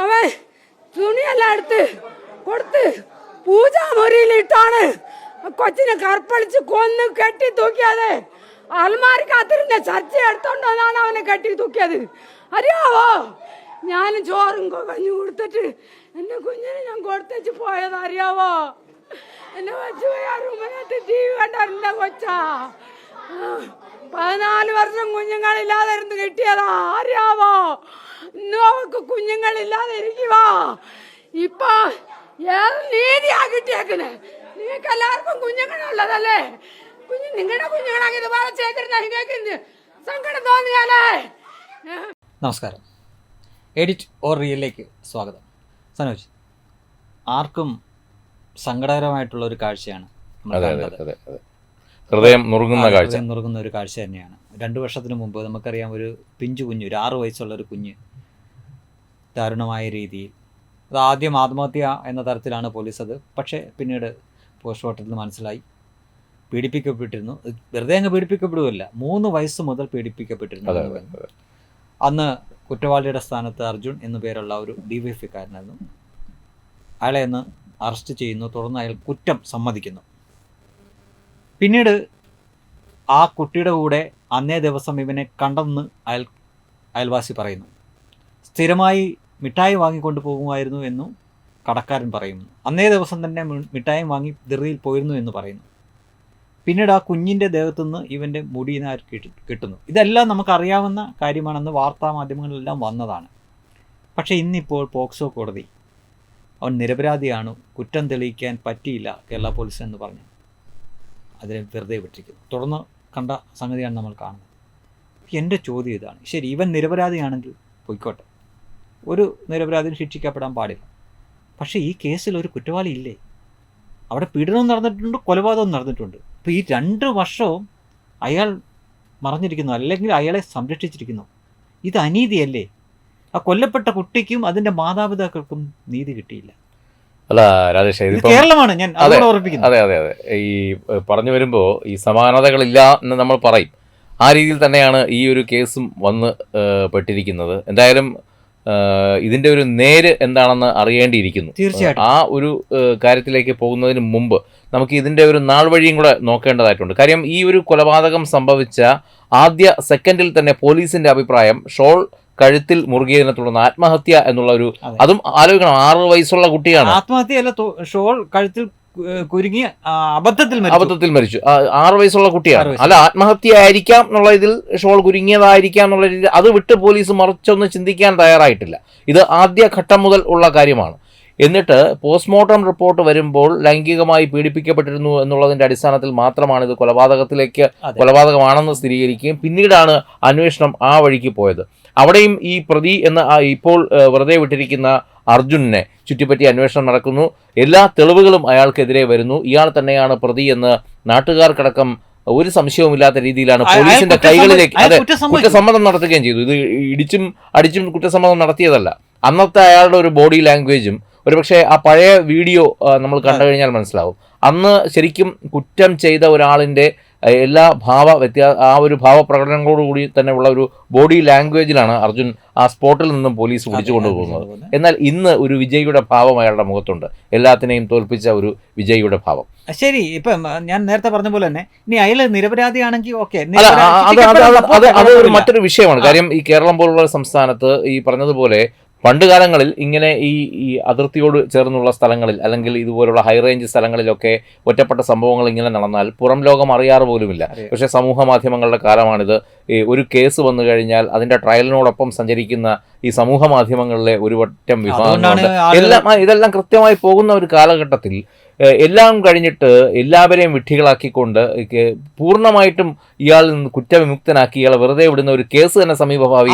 അവൻ തുണിയെല്ലാം എടുത്ത് കൊടുത്ത് പൂജാമുറിയിലിട്ടാണ് കൊച്ചിനെ കർപ്പളിച്ച് കൊന്ന് കെട്ടി തൂക്കിയത്. അൽമാരിക്കകത്തിരുന്ന ചർച്ച എടുത്തോണ്ടാണ് അവനെ കെട്ടി തൂക്കിയത്. അറിയാവോ? ഞാൻ ചോറും കഞ്ഞു കൊടുത്തിട്ട് എന്റെ കുഞ്ഞിനെ ഞാൻ കൊടുത്തേച്ച് പോയത് അറിയാവോ? എന്നെ വെച്ച് പോയി ആ റൂമിനകത്ത് ടി വി കണ്ടാറില്ല കൊച്ചാ. പതിനാല് വർഷം കുഞ്ഞുങ്ങളില്ലാതെ ഇരുന്ന് കിട്ടിയതാ അറിയാവോ? ഇന്നും അവക്ക് കുഞ്ഞുങ്ങളില്ലാതെ ഇരിക്കുവാ ഇപ്പൊ ഏത് നീതിയാ കിട്ടിയേക്കണേ? നിങ്ങൾക്ക് എല്ലാവർക്കും കുഞ്ഞുങ്ങളുള്ളതല്ലേ? കുഞ്ഞു നിങ്ങളുടെ കുഞ്ഞുങ്ങളാക്കി ഇതുപോലെ ചെയ്തിരുന്ന നിങ്ങൾക്ക് സങ്കടം തോന്നിയാലേ? നമസ്കാരം. എഡിറ്റ് ഓർ റിയലിലേക്ക് സ്വാഗതം. സനോജ് ആർക്കും സങ്കടകരമായിട്ടുള്ള ഒരു കാഴ്ചയാണ് നമ്മൾ കണ്ടത്. ഹൃദയം നുറുങ്ങുന്ന കാഴ്ച. ഹൃദയം നുറുങ്ങുന്ന ഒരു കാഴ്ച തന്നെയാണ്. രണ്ടു വർഷത്തിന് മുമ്പ് നമുക്കറിയാം ഒരു പിഞ്ചു കുഞ്ഞ് ഒരു ആറു വയസ്സുള്ള ഒരു കുഞ്ഞ് ദാരുണമായ രീതിയിൽ. അത് ആദ്യം ആത്മഹത്യ എന്ന തരത്തിലാണ് പോലീസ് അത്. പക്ഷേ പിന്നീട് പോസ്റ്റ്മോർട്ടത്തിൽ മനസ്സിലായി. പീഡിപ്പിക്കപ്പെട്ടിരുന്നു. വെറുതെ അങ്ങ് പീഡിപ്പിക്കപ്പെടുകയല്ല മൂന്ന് വയസ്സ് മുതൽ പീഡിപ്പിക്കപ്പെട്ടിരുന്നു അന്ന് കുറ്റവാളിയുടെ സ്ഥാനത്ത് അർജുൻ എന്നു പേരുള്ള ഒരു കാരനായിരുന്നു. അയാളെ ഒന്ന് അറസ്റ്റ് ചെയ്യുന്നു. തുടർന്ന് അയാൾ കുറ്റം സമ്മതിക്കുന്നു. പിന്നീട് ആ കുട്ടിയുടെ കൂടെ അന്നേ ദിവസം ഇവനെ കണ്ടെന്ന് അയൽ അയൽവാസി പറയുന്നു. സ്ഥിരമായി മിഠായി വാങ്ങിക്കൊണ്ട് പോകുമായിരുന്നു എന്നും കടക്കാരൻ പറയുന്നു. അന്നേ ദിവസം തന്നെ മിഠായി വാങ്ങി ദിറിയിൽ പോയിരുന്നു എന്ന് പറയുന്നു. പിന്നീട് ആ കുഞ്ഞിന്റെ ദേഹത്തു നിന്ന് ഇവന്റെ മുടിയിനാർ കിട്ടുന്നു. ഇതെല്ലാം നമുക്കറിയാവുന്ന കാര്യമാണെന്ന് വാർത്താ മാധ്യമങ്ങളിലെല്ലാം വന്നതാണ്. പക്ഷേ ഇന്നിപ്പോൾ പോക്സോ കോടതി അവൻ നിരപരാധിയാണ് കുറ്റം തെളിയിക്കാൻ പറ്റിയില്ല കേരള പോലീസ് എന്ന് പറഞ്ഞു. അതിനെ വെറുതെ വിട്ടിരിക്കുന്നു. തുടർന്ന് കണ്ട സംഗതിയാണ് നമ്മൾ കാണുന്നത്. എന്റെ ചോദ്യം ഇതാണ്. ശരി ഇവൻ നിരപരാധിയാണെങ്കിൽ പൊയ്ക്കോട്ടെ. ഒരു നിരപരാധിയും ശിക്ഷിക്കപ്പെടാൻ പാടില്ല. പക്ഷേ ഈ കേസിൽ ഒരു കുറ്റവാളി ഇല്ലേ? അവിടെ പീഡനവും നടന്നിട്ടുണ്ട് കൊലപാതകവും നടന്നിട്ടുണ്ട്. അപ്പോൾ ഈ രണ്ട് വർഷവും അയാൾ മറഞ്ഞിരിക്കുന്നു അല്ലെങ്കിൽ അയാളെ സംരക്ഷിച്ചിരിക്കുന്നു. ഇത് അനീതിയല്ലേ? ആ കൊല്ലപ്പെട്ട കുട്ടിക്കും അതിന്റെ മാതാപിതാക്കൾക്കും നീതി കിട്ടിയില്ല. അല്ല രാജേഷ് കേരളമാണ് ഞാൻ അതെ, ഓർമ്മിപ്പിക്കുന്നു അതെ അതെ അതെ. ഈ പറഞ്ഞു വരുമ്പോൾ ഈ സമാനതകളില്ല എന്ന് നമ്മൾ പറയും. ആ രീതിയിൽ തന്നെയാണ് ഈ ഒരു കേസും വന്ന് പെട്ടിരിക്കുന്നത്. എന്തായാലും ഇതിന്റെ ഒരു നേര് എന്താണെന്ന് അറിയേണ്ടിയിരിക്കുന്നു. തീർച്ചയായിട്ടും. ആ ഒരു കാര്യത്തിലേക്ക് പോകുന്നതിന് മുമ്പ് നമുക്ക് ഇതിന്റെ ഒരു നാൾ വഴിയും കൂടെ നോക്കേണ്ടതായിട്ടുണ്ട്. കാര്യം ഈ ഒരു കൊലപാതകം സംഭവിച്ച ആദ്യ സെക്കൻഡിൽ തന്നെ പോലീസിന്റെ അഭിപ്രായം ഷോൾ കഴുത്തിൽ മുറുകിയതിനെ തുടർന്ന് ആത്മഹത്യ എന്നുള്ള ഒരു അതും. ആലോചിക്കണം ആറ് വയസ്സുള്ള കുട്ടിയാണ്. ആത്മഹത്യയല്ല ഷോൾ കഴുത്തിൽ കുരുങ്ങി അബദ്ധത്തിൽ മരിച്ചു. അബദ്ധത്തിൽ മരിച്ചു. ആറ് വയസ്സുള്ള കുട്ടിയാണ്. അല്ല ആത്മഹത്യ ആയിരിക്കാം എന്നുള്ള ഇതിൽ ഷോൾ കുരുങ്ങിയതായിരിക്കാം എന്നുള്ള രീതിയിൽ അത് വിട്ട് പോലീസ് മറിച്ചൊന്ന് ചിന്തിക്കാൻ തയ്യാറായിട്ടില്ല. ഇത് ആദ്യ ഘട്ടം മുതൽ ഉള്ള കാര്യമാണ്. എന്നിട്ട് പോസ്റ്റ്മോർട്ടം റിപ്പോർട്ട് വരുമ്പോൾ ലൈംഗികമായി പീഡിപ്പിക്കപ്പെട്ടിരുന്നു എന്നുള്ളതിന്റെ അടിസ്ഥാനത്തിൽ മാത്രമാണ് ഇത് കൊലപാതകത്തിലേക്ക്. കൊലപാതകമാണെന്ന് സ്ഥിരീകരിക്കുകയും പിന്നീടാണ് അന്വേഷണം ആ വഴിക്ക് പോയത്. അവിടെയും ഈ പ്രതി എന്ന ആ ഇപ്പോൾ വെറുതെ വിട്ടിരിക്കുന്ന അർജുനെ ചുറ്റിപ്പറ്റി അന്വേഷണം നടക്കുന്നു. എല്ലാ തെളിവുകളും അയാൾക്കെതിരെ വരുന്നു. ഇയാൾ തന്നെയാണ് പ്രതി എന്ന് നാട്ടുകാർക്കടക്കം ഒരു സംശയവുമില്ലാത്ത രീതിയിലാണ് പോലീസിന്റെ കൈകളിലേക്ക് അതെ കുറ്റസമ്മതം നടത്തുകയും ചെയ്തു. ഇത് ഇടിച്ചും അടിച്ചും കുറ്റസമ്മതം നടത്തിയതല്ല. അന്നത്തെ അയാളുടെ ഒരു ബോഡി ലാംഗ്വേജും ഒരുപക്ഷെ ആ പഴയ വീഡിയോ നമ്മൾ കണ്ടു കഴിഞ്ഞാൽ മനസ്സിലാവും. അന്ന് ശരിക്കും കുറ്റം ചെയ്ത ഒരാളിന്റെ എല്ലാ ഭാവ വ്യത്യാ ആ ഒരു ഭാവപ്രകടനങ്ങളോടുകൂടി തന്നെ ഉള്ള ഒരു ബോഡി ലാംഗ്വേജിലാണ് അർജുൻ ആ സ്പോട്ടിൽ നിന്നും പോലീസ് പിടിച്ചു കൊണ്ടുപോകുന്നത് എന്നാൽ ഇന്ന് ഒരു വിജയിയുടെ ഭാവം അയാളുടെ മുഖത്തുണ്ട്. എല്ലാത്തിനെയും തോൽപ്പിച്ച ഒരു വിജയിയുടെ ഭാവം. ശരി. ഇപ്പം ഞാൻ നേരത്തെ പറഞ്ഞ പോലെ തന്നെ ഇനി അയാൾ നിരപരാധിയാണെങ്കിൽ ഓക്കെ. അത് മറ്റൊരു വിഷയമാണ്. കാര്യം ഈ കേരളം പോലുള്ള സംസ്ഥാനത്ത് ഈ പറഞ്ഞതുപോലെ പണ്ട് കാലങ്ങളിൽ ഇങ്ങനെ ഈ ഈ അതിർത്തിയോട് ചേർന്നുള്ള സ്ഥലങ്ങളിൽ അല്ലെങ്കിൽ ഇതുപോലുള്ള ഹൈ റേഞ്ച് സ്ഥലങ്ങളിലൊക്കെ ഒറ്റപ്പെട്ട സംഭവങ്ങൾ ഇങ്ങനെ നടന്നാൽ പുറം ലോകം അറിയാറ് പോലുമില്ല. പക്ഷേ സമൂഹ മാധ്യമങ്ങളുടെ കാലമാണിത്. ഈ ഒരു കേസ് വന്നു കഴിഞ്ഞാൽ അതിന്റെ ട്രയലിനോടൊപ്പം സഞ്ചരിക്കുന്ന ഈ സമൂഹ മാധ്യമങ്ങളിലെ ഒരു വട്ടം വിഭാഗങ്ങളുണ്ട്. എല്ലാം ഇതെല്ലാം കൃത്യമായി പോകുന്ന ഒരു കാലഘട്ടത്തിൽ എല്ലാം കഴിഞ്ഞിട്ട് എല്ലാവരെയും വിഡ്ഢികളാക്കിക്കൊണ്ട് പൂർണമായിട്ടും ഇയാൾ നിന്ന് കുറ്റവിമുക്തനാക്കി ഇയാളെ വെറുതെ വിടുന്ന ഒരു കേസ് തന്നെ സമീപഭാവി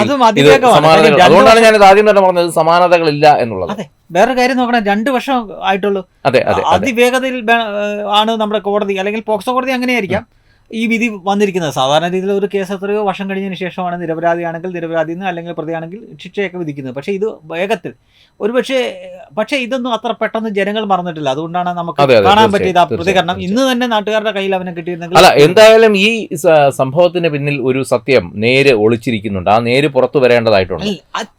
അതുകൊണ്ടാണ് ഞാൻ ആദ്യം തന്നെ പറഞ്ഞത് സമാനതകളില്ല എന്നുള്ളത്. വേറൊരു കാര്യം നോക്കണം രണ്ട് വർഷം ആയിട്ടുള്ളൂ. അതെ അതിവേഗതയിൽ ആണ് നമ്മുടെ കോടതി. അല്ലെങ്കിൽ പോക്സോ കോടതി അങ്ങനെയായിരിക്കാം. ഈ വിധി വന്നിരിക്കുന്നത്. സാധാരണ രീതിയിൽ ഒരു കേസ് എത്രയോ വർഷം കഴിഞ്ഞതിന് ശേഷമാണ് നിരപരാധിയാണെങ്കിൽ നിരപരാധി എന്ന് അല്ലെങ്കിൽ പ്രതിയാണെങ്കിൽ ശിക്ഷയൊക്കെ വിധിക്കുന്നത്. പക്ഷേ ഇത് വേഗത്തിൽ. ഒരുപക്ഷെ പക്ഷേ ഇതൊന്നും അത്ര പെട്ടെന്ന് ജനങ്ങൾ മറന്നിട്ടില്ല. അതുകൊണ്ടാണ് നമുക്ക് കാണാൻ പറ്റിയത് ആ പ്രതികരണം. ഇന്ന് തന്നെ നാട്ടുകാരുടെ കയ്യിൽ അവനെ കിട്ടിയിരുന്നെങ്കിൽ അല്ല എന്തായാലും ഈ സംഭവത്തിന് പിന്നിൽ ഒരു സത്യം നേര് ഒളിച്ചിരിക്കുന്നുണ്ട്. ആ നേര് പുറത്തു വരേണ്ടതായിട്ടുണ്ട്.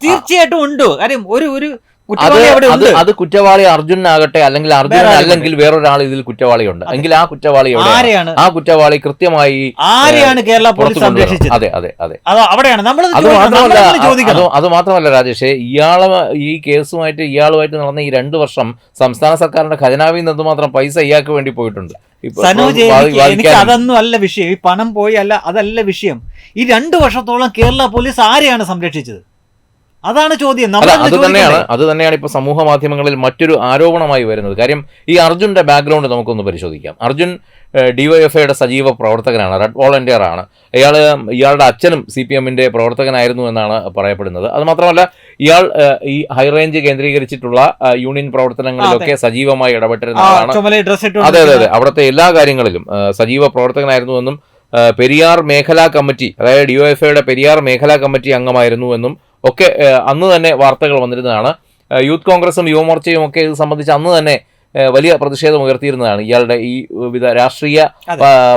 തീർച്ചയായിട്ടും ഉണ്ട്. കാര്യം ഒരു ഒരു അത് അത് കുറ്റവാളി അർജുനാകട്ടെ അല്ലെങ്കിൽ അർജുൻ അല്ലെങ്കിൽ വേറൊരാൾ ഇതിൽ കുറ്റവാളിയുണ്ട്. എങ്കിൽ ആ കുറ്റവാളി? ആരെയാണ്? ആ കുറ്റവാളി കൃത്യമായി ആരെയാണ് കേരള പോലീസ് സംരക്ഷിച്ചത് അതെ അതെ അതെ. അവിടെയാണ്? നമ്മൾ അത് മാത്രമല്ല അത് മാത്രമല്ല രാജേഷേ ഇയാൾ ഈ കേസുമായിട്ട് ഇയാളുമായിട്ട് നടന്ന ഈ രണ്ടു വർഷം സംസ്ഥാന സർക്കാരിന്റെ ഖജനാവിൽ നിന്ന് മാത്രം പൈസ ഇയാൾക്ക് വേണ്ടി പോയിട്ടുണ്ട്. സനോജ് എനിക്ക് അതൊന്നും അല്ല വിഷയം. ഈ പണം പോയി അല്ല അതല്ല വിഷയം. ഈ രണ്ടു വർഷത്തോളം കേരള പോലീസ് ആരെയാണ് സംരക്ഷിച്ചത്? അതാണ് ചോദ്യം. അത് തന്നെയാണ്. അത് തന്നെയാണ് ഇപ്പൊ സമൂഹ മാധ്യമങ്ങളിൽ മറ്റൊരു ആരോപണമായി വരുന്നത്. കാര്യം ഈ അർജുന്റെ ബാക്ക്ഗ്രൗണ്ട് നമുക്കൊന്ന് പരിശോധിക്കാം. അർജുൻ ഡിവൈഎഫ്ഐയുടെ സജീവ പ്രവർത്തകനാണ്. റെഡ് വോളണ്ടിയർ ആണ്. ഇയാൾ ഇയാളുടെ അച്ഛനും സി പി എമ്മിന്റെ പ്രവർത്തകനായിരുന്നു എന്നാണ് പറയപ്പെടുന്നത്. അത് മാത്രമല്ല ഇയാൾ ഈ ഹൈറേഞ്ച് കേന്ദ്രീകരിച്ചിട്ടുള്ള യൂണിയൻ പ്രവർത്തനങ്ങളിലൊക്കെ സജീവമായി ഇടപെട്ടിരുന്ന ആളാണ്. അതെ അതെ അതെ. അവിടുത്തെ എല്ലാ കാര്യങ്ങളിലും സജീവ പ്രവർത്തകനായിരുന്നു എന്നും പെരിയാർ മേഖലാ കമ്മിറ്റി അതായത് ഡിഒഎഫ്ഐയുടെ പെരിയാർ മേഖലാ കമ്മിറ്റി അംഗമായിരുന്നു എന്നും ഒക്കെ അന്ന് തന്നെ വാർത്തകൾ വന്നിരുന്നതാണ്. യൂത്ത് കോൺഗ്രസും യുവമോർച്ചയും ഒക്കെ ഇത് സംബന്ധിച്ച് അന്ന് തന്നെ വലിയ പ്രതിഷേധം ഉയർത്തിയിരുന്നതാണ്. ഇയാളുടെ ഈ വിധ രാഷ്ട്രീയ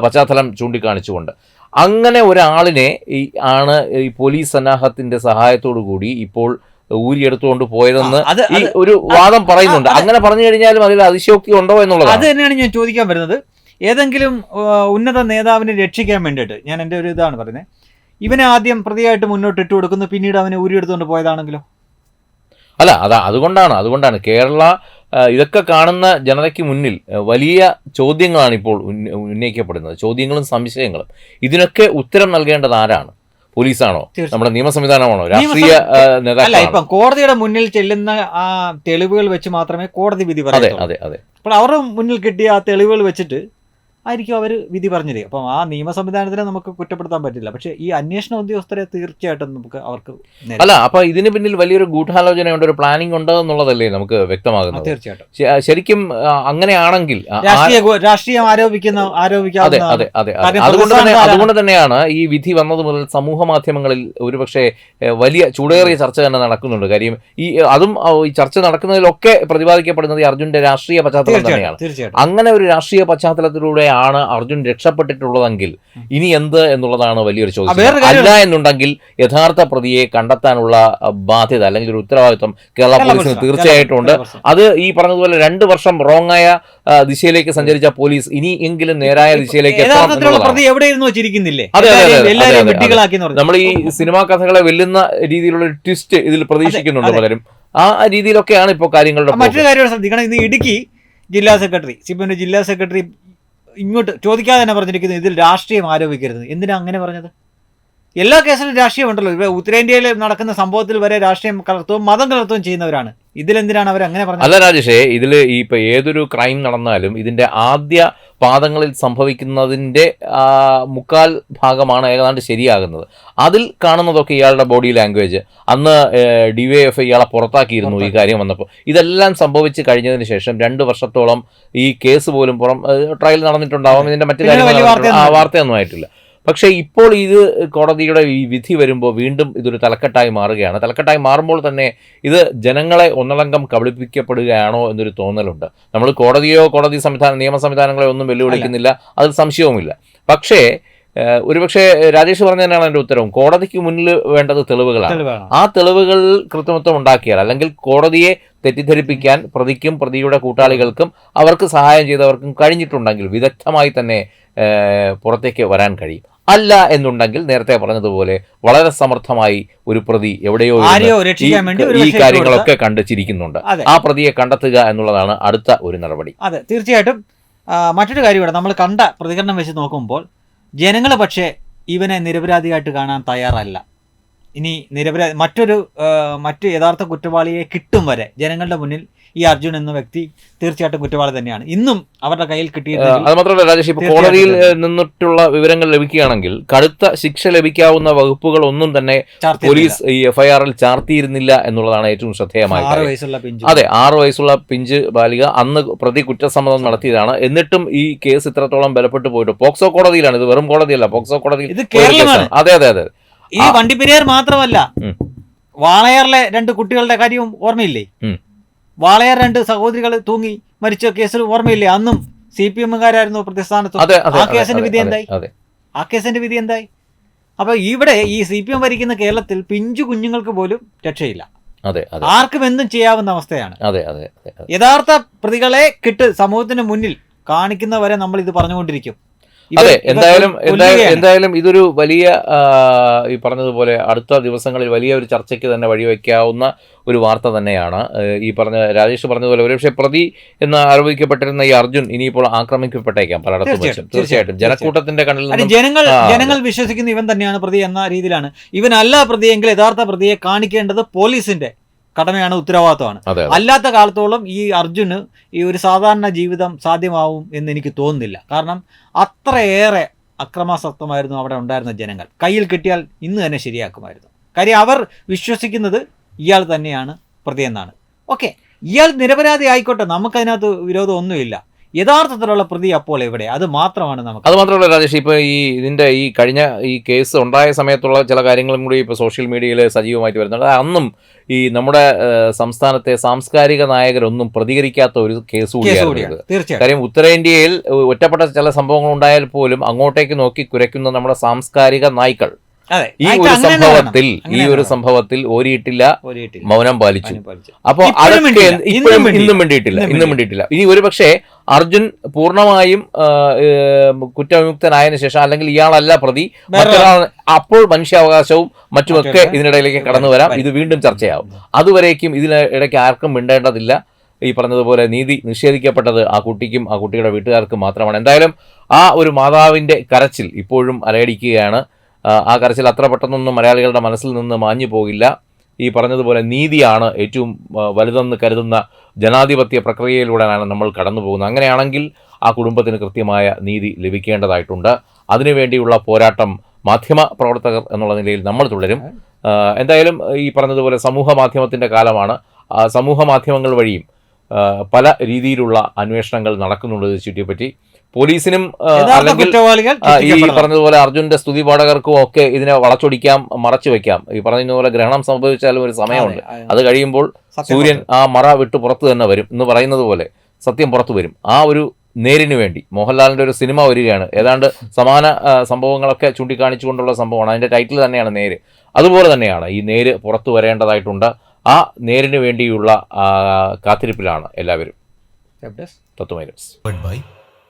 പശ്ചാത്തലം ചൂണ്ടിക്കാണിച്ചുകൊണ്ട്. അങ്ങനെ ഒരാളിനെ ഈ ആണ് ഈ പോലീസ് സന്നാഹത്തിന്റെ സഹായത്തോടു കൂടി ഇപ്പോൾ ഊരിയെടുത്തുകൊണ്ട് പോയതെന്ന് ഈ ഒരു വാദം പറയുന്നുണ്ട്. അങ്ങനെ പറഞ്ഞു കഴിഞ്ഞാലും അതിൽ അതിശയോക്തി ഉണ്ടോ എന്നുള്ളത് അത് തന്നെയാണ് ഞാൻ ചോദിക്കാൻ വരുന്നത്. ഏതെങ്കിലും ഉന്നത നേതാവിനെ രക്ഷിക്കാൻ വേണ്ടിയിട്ട് ഞാൻ എന്റെ ഒരു ഇതാണ് പറയുന്നത്. ഇവനെ ആദ്യം പ്രതിയായിട്ട് മുന്നോട്ട് ഇട്ട് കൊടുക്കുന്നു പിന്നീട് അവനെ ഉരിയെടുത്തുകൊണ്ട് പോയതാണെങ്കിലോ? അല്ല അതാ അതുകൊണ്ടാണ് അതുകൊണ്ടാണ്. കേരള ഇതൊക്കെ കാണുന്ന ജനതയ്ക്ക് മുന്നിൽ വലിയ ചോദ്യങ്ങളാണ് ഇപ്പോൾ ഉന്നയിക്കപ്പെടുന്നത്. ചോദ്യങ്ങളും സംശയങ്ങളും. ഇതിനൊക്കെ ഉത്തരം നൽകേണ്ടത് ആരാണ്? പോലീസാണോ? നമ്മുടെ നിയമ സംവിധാനമാണോ? രാഷ്ട്രീയ അല്ല ഇപ്പം കോടതിയുടെ മുന്നിൽ ചെല്ലുന്ന ആ തെളിവുകൾ വെച്ച് മാത്രമേ കോടതി വിധി അതെ പറയൂ അതെ അതെ. അപ്പോൾ അവരുടെ മുന്നിൽ കിട്ടിയ ആ തെളിവുകൾ വെച്ചിട്ട് ആയിരിക്കും അവർ വിധി പറഞ്ഞത് അപ്പം ആ നിയമ സംവിധാനത്തിനെ നമുക്ക് കുറ്റപ്പെടുത്താൻ പറ്റില്ല. പക്ഷേ ഈ അന്വേഷണ ഉദ്യോഗസ്ഥരെ തീർച്ചയായിട്ടും നമുക്ക് അവർക്ക് അല്ല അപ്പൊ ഇതിന് പിന്നിൽ വലിയൊരു ഗൂഢാലോചനയുണ്ട് ഒരു പ്ലാനിംഗ് ഉണ്ട് എന്നുള്ളതല്ലേ നമുക്ക് വ്യക്തമാകുന്നത്? തീർച്ചയായിട്ടും. ശരിക്കും അങ്ങനെയാണെങ്കിൽ രാഷ്ട്രീയം ആരോപിക്കുന്ന അതെ അതെ അതെ അതെ. അതുകൊണ്ട് തന്നെ അതുകൊണ്ട് തന്നെയാണ് ഈ വിധി വന്നത് മുതൽ സമൂഹ മാധ്യമങ്ങളിൽ ഒരുപക്ഷെ വലിയ ചൂടേറിയ ചർച്ച തന്നെ നടക്കുന്നുണ്ട്. കാര്യം ഈ അതും ഈ ചർച്ച നടക്കുന്നതിലൊക്കെ പ്രതിപാദിക്കപ്പെടുന്നത് ഈ അർജുന്റെ രാഷ്ട്രീയ പശ്ചാത്തലം തന്നെയാണ്. അങ്ങനെ ഒരു രാഷ്ട്രീയ പശ്ചാത്തലത്തിലൂടെയാണ് അർജുൻ രക്ഷപ്പെട്ടിട്ടുള്ളതെങ്കിൽ ഇനി എന്ത് എന്നുള്ളതാണ് വലിയൊരു ചോദ്യം. അല്ല എന്നുണ്ടെങ്കിൽ യഥാർത്ഥ പ്രതിയെ കണ്ടെത്താനുള്ള ബാധ്യത അല്ലെങ്കിൽ ഒരു ഉത്തരവാദിത്വം കേരള പോലീസിന് തീർച്ചയായിട്ടും ഉണ്ട്. അത് ഈ പറഞ്ഞതുപോലെ രണ്ട് വർഷം റോങ് ആയ ദിശയിലേക്ക് സഞ്ചരിച്ച പോലീസ് ഇനി എങ്കിലും നേരായ ദിശയിലേക്ക് നമ്മൾ ഈ സിനിമാ കഥകളെ വെല്ലുന്ന രീതിയിലുള്ള ട്വിസ്റ്റ് ഇതിൽ പ്രതീക്ഷിക്കുന്നുണ്ട് പലരും. ആ രീതിയിലൊക്കെയാണ് ഇപ്പോൾ കാര്യങ്ങളുടെ മറ്റൊരു കാര്യം ശ്രദ്ധിക്കണം ഇന്ന് ഇടുക്കി ജില്ലാ സെക്രട്ടറി സിപിഎമ്മിന്റെ ജില്ലാ സെക്രട്ടറി ഇങ്ങോട്ട് ചോദിക്കാതെ തന്നെ പറഞ്ഞിരിക്കുന്നത് ഇതിൽ രാഷ്ട്രീയം ആരോപിക്കരുത്. എന്തിനാ അങ്ങനെ പറഞ്ഞത്? എല്ലാ കേസിലും രാഷ്ട്രീയം ഉണ്ടല്ലോ ഇപ്പൊ ഉത്തരേന്ത്യയിൽ നടക്കുന്ന സംഭവത്തിൽ വരെ രാഷ്ട്രീയം കലർത്തുകയും മതം കലർത്തുകയും ചെയ്യുന്നവരാണ്. ഇതിലെന്തിനാണ് അവർ അങ്ങനെ പറഞ്ഞത്? അല്ല രാജേഷേ ഇതിൽ ഈ ഇപ്പൊ ഏതൊരു ക്രൈം നടന്നാലും ഇതിന്റെ ആദ്യ പാദങ്ങളിൽ സംഭവിക്കുന്നതിന്റെ ആ, മുക്കാൽ ഭാഗമാണ് ഏതാണ്ട് ശരിയാകുന്നത്. അതിൽ കാണുന്നതൊക്കെ ഇയാളുടെ ബോഡി ലാംഗ്വേജ്. അന്ന് ഡി വൈ എഫ് ഇയാളെ പുറത്താക്കിയിരുന്നു ഈ കാര്യം വന്നപ്പോൾ ഇതെല്ലാം സംഭവിച്ച് കഴിഞ്ഞതിന് ശേഷം രണ്ട് വർഷത്തോളം ഈ കേസ് പോലും പുറം ട്രയൽ നടന്നിട്ടുണ്ടാവും. ഇതിന്റെ മറ്റു കാര്യങ്ങൾ വാർത്തയൊന്നും ആയിട്ടില്ല. പക്ഷേ ഇപ്പോൾ ഇത് കോടതിയുടെ ഈ വിധി വരുമ്പോൾ വീണ്ടും ഇതൊരു തലക്കെട്ടായി മാറുകയാണ്. തലക്കെട്ടായി മാറുമ്പോൾ തന്നെ ഇത് ജനങ്ങളെ ഒന്നടങ്കം കബളിപ്പിക്കപ്പെടുകയാണോ എന്നൊരു തോന്നലുണ്ട്. നമ്മൾ കോടതിയോ കോടതി സംവിധാന നിയമ സംവിധാനങ്ങളെ ഒന്നും വെല്ലുവിളിക്കുന്നില്ല. അതിൽ സംശയവുമില്ല. പക്ഷേ ഒരുപക്ഷെ രാജേഷ് പറഞ്ഞതിനാണ് എന്റെ ഉത്തരവും. കോടതിക്ക് മുന്നിൽ വേണ്ടത് തെളിവുകളാണ്. ആ തെളിവുകൾ കൃത്രിമത്വം ഉണ്ടാക്കിയാൽ അല്ലെങ്കിൽ കോടതിയെ തെറ്റിദ്ധരിപ്പിക്കാൻ പ്രതിക്കും പ്രതിയുടെ കൂട്ടാളികൾക്കും അവർക്ക് സഹായം ചെയ്തവർക്കും കഴിഞ്ഞിട്ടുണ്ടെങ്കിൽ വിദഗ്ധമായി തന്നെ പുറത്തേക്ക് വരാൻ കഴിയും. അല്ല എന്നുണ്ടെങ്കിൽ നേരത്തെ പറഞ്ഞതുപോലെ വളരെ സമർത്ഥമായി ഒരു പ്രതി എവിടെയോ ഈ കാര്യങ്ങളൊക്കെ കണ്ടചരിക്കുന്നുണ്ട്. ആ പ്രതിയെ കണ്ടെത്തുക എന്നുള്ളതാണ് അടുത്ത ഒരു നടപടി. അതെ തീർച്ചയായിട്ടും മറ്റൊരു കാര്യം ഇവിടെ നമ്മൾ കണ്ട പ്രതികരണം വെച്ച് നോക്കുമ്പോൾ ജനങ്ങൾ പക്ഷേ ഇവനെ നിരപരാധിയായിട്ട് കാണാൻ തയ്യാറല്ല. ഇനി നിരപരാധി മറ്റൊരു മറ്റ് യഥാർത്ഥ കുറ്റവാളിയെ കിട്ടും വരെ ജനങ്ങളുടെ മുന്നിൽ ഈ അർജുൻ എന്ന വ്യക്തി തീർച്ചയായിട്ടും കുറ്റവാളി തന്നെയാണ്. ഇന്നും അവരുടെ കയ്യിൽ കിട്ടിയിരുന്നെങ്കിൽ അത് മാത്രമല്ല രാജേഷ് ഇപ്പൊ കോടതിയിൽ നിന്നിട്ടുള്ള വിവരങ്ങൾ ലഭിക്കുകയാണെങ്കിൽ കടുത്ത ശിക്ഷ ലഭിക്കാവുന്ന വകുപ്പുകൾ ഒന്നും തന്നെ പോലീസ് ഈ എഫ്ഐആറിൽ ചാർത്തിയിരുന്നില്ല എന്നുള്ളതാണ് ഏറ്റവും ശ്രദ്ധേയമായ ആറ് വയസ്സുള്ള പിഞ്ചു. അതെ ആറ് വയസ്സുള്ള പിഞ്ച് ബാലിക അന്ന് പ്രതി കുറ്റസമ്മതം നടത്തിയതാണ്. എന്നിട്ടും ഈ കേസ് ഇത്രത്തോളം ബലപ്പെട്ടു പോയിട്ട് പോക്സോ കോടതിയിലാണ്. ഇത് വെറും കോടതിയല്ല പോക്സോ കോടതി ഇത് കേരളമാണ്. അതെ അതെ അതെ. ഈ വണ്ടിപ്പെരിയാർ മാത്രമല്ല. വാളയാറിലെ രണ്ട് കുട്ടികളുടെ കാര്യവും ഓർമ്മയില്ലേ. വാളയാർ രണ്ട് സഹോദരികൾ തൂങ്ങി മരിച്ച കേസിൽ ഓർമ്മയില്ലേ? അന്നും സി പി എമ്മുകാരായിരുന്നു പ്രതിസ്ഥാനത്ത്. ആ കേസിന്റെ വിധി എന്തായി? ആ കേസിന്റെ വിധി എന്തായി? അപ്പൊ ഇവിടെ ഈ സി പി എം ഭരിക്കുന്ന കേരളത്തിൽ പിഞ്ചു കുഞ്ഞുങ്ങൾക്ക് പോലും രക്ഷയില്ല. ആർക്കും എന്തും ചെയ്യാവുന്ന അവസ്ഥയാണ്. യഥാർത്ഥ പ്രതികളെ കിട്ട് സമൂഹത്തിന് മുന്നിൽ കാണിക്കുന്നവരെ നമ്മൾ ഇത് പറഞ്ഞുകൊണ്ടിരിക്കും. അതെ എന്തായാലും എന്തായാലും എന്തായാലും ഇതൊരു വലിയ ഈ പറഞ്ഞതുപോലെ അടുത്ത ദിവസങ്ങളിൽ വലിയ ഒരു ചർച്ചയ്ക്ക് തന്നെ വഴിവെക്കാവുന്ന ഒരു വാർത്ത തന്നെയാണ്. ഈ പറഞ്ഞ രാജേഷ് പറഞ്ഞതുപോലെ ഒരുപക്ഷെ പ്രതി എന്ന് ആരോപിക്കപ്പെട്ടിരുന്ന ഈ അർജുൻ ഇനിയിപ്പോൾ ആക്രമിക്കപ്പെട്ടേക്കാം പലയിടത്തും തീർച്ചയായിട്ടും. ജനക്കൂട്ടത്തിന്റെ കണ്ണിൽ ജനങ്ങൾ ജനങ്ങൾ വിശ്വസിക്കുന്ന ഇവൻ തന്നെയാണ് പ്രതി എന്ന രീതിയിലാണ്. ഇവനല്ല പ്രതിയെങ്കിൽ യഥാർത്ഥ പ്രതിയെ കാണിക്കേണ്ടത് പോലീസിന്റെ കടമയാണ് ഉത്തരവാദിത്തമാണ്. അല്ലാത്ത കാലത്തോളം ഈ അർജുന് ഈ ഒരു സാധാരണ ജീവിതം സാധ്യമാവും എന്ന് എനിക്ക് തോന്നുന്നില്ല. കാരണം അത്രയേറെ അക്രമാസക്തമായിരുന്നു അവിടെ ഉണ്ടായിരുന്ന ജനങ്ങൾ. കയ്യിൽ കിട്ടിയാൽ ഇന്ന് തന്നെ ശരിയാക്കുമായിരുന്നു. കാര്യം അവർ വിശ്വസിക്കുന്നത് ഇയാൾ തന്നെയാണ് പ്രതിയെന്നാണ് ഓക്കെ ഇയാൾ നിരപരാധി ആയിക്കോട്ടെ നമുക്കതിനകത്ത് വിരോധമൊന്നുമില്ല. യഥാർത്ഥത്തിലുള്ള പ്രതി അപ്പോൾ എവിടെ? അത് മാത്രമാണ് നമുക്ക് അത് മാത്രമല്ല രാജേഷ് ഇപ്പൊ ഈ ഇതിന്റെ ഈ കഴിഞ്ഞ ഈ കേസ് ഉണ്ടായ സമയത്തുള്ള ചില കാര്യങ്ങളും കൂടി ഇപ്പൊ സോഷ്യൽ മീഡിയയിൽ സജീവമായിട്ട് വരുന്നുണ്ട്. അന്നും ഈ നമ്മുടെ സംസ്ഥാനത്തെ സാംസ്കാരിക നായകരൊന്നും പ്രതികരിക്കാത്ത ഒരു കേസ് കൂടിയാണ്. കാര്യം ഉത്തരേന്ത്യയിൽ ഒറ്റപ്പെട്ട ചില സംഭവങ്ങൾ ഉണ്ടായാൽ പോലും അങ്ങോട്ടേക്ക് നോക്കി കുരയ്ക്കുന്ന നമ്മുടെ സാംസ്കാരിക നായ്ക്കൾ ഈ ഒരു സംഭവത്തിൽ ഈ ഒരു സംഭവത്തിൽ ഓരിയിട്ടില്ല. മൗനം പാലിച്ചു. അപ്പൊ ഇപ്പോഴും ഇന്നും വേണ്ടിയിട്ടില്ല. ഇന്നും വേണ്ടിയിട്ടില്ല. ഇനി ഒരു പക്ഷേ അർജുൻ പൂർണമായും കുറ്റവിമുക്തനായതിനു ശേഷം അല്ലെങ്കിൽ ഇയാളല്ല പ്രതി മറ്റൊരാൾ അപ്പോൾ മനുഷ്യാവകാശവും മറ്റുമൊക്കെ ഇതിനിടയിലേക്ക് കടന്നു വരാം. ഇത് വീണ്ടും ചർച്ചയാവും. അതുവരേക്കും ഇതിനിടയ്ക്ക് ആർക്കും മിണ്ടേണ്ടതില്ല. ഈ പറഞ്ഞതുപോലെ നീതി നിഷേധിക്കപ്പെട്ടത് ആ കുട്ടിക്കും ആ കുട്ടിയുടെ വീട്ടുകാർക്കും മാത്രമാണ്. എന്തായാലും ആ ഒരു മാതാവിന്റെ കരച്ചിൽ ഇപ്പോഴും അലയടിക്കുകയാണ്. ആ, കരച്ചിൽ അത്ര പെട്ടെന്നൊന്നും മലയാളികളുടെ മനസ്സിൽ നിന്ന് മാഞ്ഞു പോകില്ല. ഈ പറഞ്ഞതുപോലെ നീതിയാണ് ഏറ്റവും വലുതെന്ന് കരുതുന്ന ജനാധിപത്യ പ്രക്രിയയിലൂടെയാണ് നമ്മൾ കടന്നു പോകുന്നത്. അങ്ങനെയാണെങ്കിൽ ആ കുടുംബത്തിന് കൃത്യമായ നീതി ലഭിക്കേണ്ടതായിട്ടുണ്ട്. അതിനുവേണ്ടിയുള്ള പോരാട്ടം മാധ്യമ പ്രവർത്തകർ എന്നുള്ള നിലയിൽ നമ്മൾ തുടരും. എന്തായാലും ഈ പറഞ്ഞതുപോലെ സമൂഹ മാധ്യമത്തിന്റെ കാലമാണ്. സമൂഹ മാധ്യമങ്ങൾ വഴിയും പല രീതിയിലുള്ള അന്വേഷണങ്ങൾ നടക്കുന്നുണ്ട്. ഇത് ചുറ്റിപ്പറ്റി പോലീസിനും അല്ലെങ്കിൽ ഈ പറഞ്ഞതുപോലെ അർജുന്റെ സ്തുതി പാഠകർക്കും ഒക്കെ ഇതിനെ വളച്ചൊടിക്കാം മറച്ചു വെക്കാം. ഈ പറഞ്ഞതുപോലെ ഗ്രഹണം സംഭവിച്ചാലും ഒരു സമയമുണ്ട്. അത് കഴിയുമ്പോൾ സൂര്യൻ ആ മറ വിട്ട് പുറത്തു തന്നെ വരും. എന്ന് പറയുന്നത് പോലെ സത്യം പുറത്തു വരും. ആ ഒരു നേരിന് വേണ്ടി. മോഹൻലാലിന്റെ ഒരു സിനിമ വരികയാണ്. ഏതാണ്ട് സമാന സംഭവങ്ങളൊക്കെ ചൂണ്ടിക്കാണിച്ചുകൊണ്ടുള്ള സംഭവമാണ്. അതിന്റെ ടൈറ്റിൽ തന്നെയാണ് നേര്. അതുപോലെ തന്നെയാണ് ഈ നേര് പുറത്തു വരേണ്ടതായിട്ടുണ്ട്. ആ നേരിന് വേണ്ടിയുള്ള കാത്തിരിപ്പിലാണ് എല്ലാവരും. Web